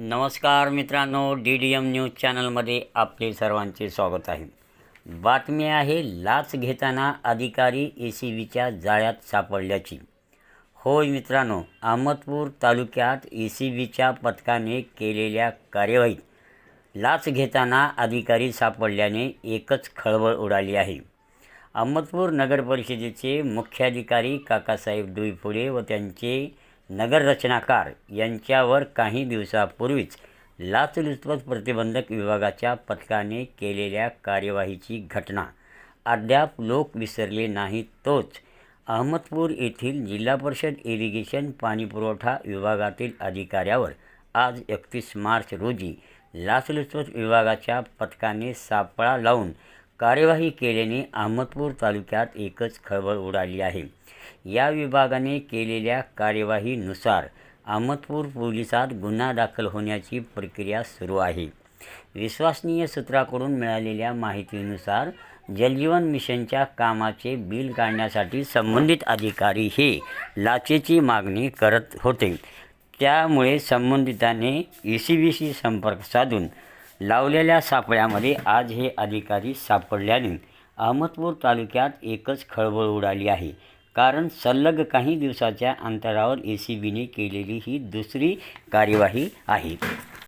नमस्कार मित्रांनो D D M news चॅनलमध्ये आपले सर्वांचे स्वागत आहे. बातमी आहे लाच घेताना अधिकारी ए सी बीच्या जाळ्यात सापडल्याची. होय मित्रांनो अहमदपूर तालुक्यात ए सी बीच्या पथकाने केलेल्या कार्यवाहीत लाच घेताना अधिकारी सापडल्याने एकच खळबळ उडाली आहे. अहमदपूर नगरपरिषदेचे मुख्याधिकारी काकासाहेब डुईफुडे व त्यांचे नगररचनाकार यांच्यावर काही दिवसापूर्वीच लाचलुचपत प्रतिबंधक विभागाच्या पथकाने केलेल्या कार्यवाहीची घटना अद्याप लोक विसरले नाही तोच अहमदपूर येथील जिल्हा परिषद इरिगेशन पाणीपुरवठा विभागातील अधिकाऱ्यावर आज एकतीस मार्च रोजी लाचलुचपत विभागाच्या पथकाने सापळा लावून कार्यवाही केल्याने अहमदपूर तालुक्यात एकच खळबळ उडाली आहे. या विभागाने केलेल्या कार्यवाहीनुसार अहमदपूर पोलिसात गुन्हा दाखल होण्याची प्रक्रिया सुरू आहे. विश्वसनीय सूत्राकडून मिळालेल्या माहितीनुसार जलजीवन मिशनच्या कामाचे बिल काढण्यासाठी संबंधित अधिकारी हे लाचेची मागणी करत होते. त्यामुळे संबंधिताने ई सी बीशी संपर्क साधून लावलेल्या सापळ्यामध्ये आज हे अधिकारी सापडल्याने अहमदपूर तालुक्यात एकच खळबळ उडाली आहे. कारण सलग काही दिवसाच्या अंतरावर ए सी बीने केलेली ही दुसरी कार्यवाही आहे.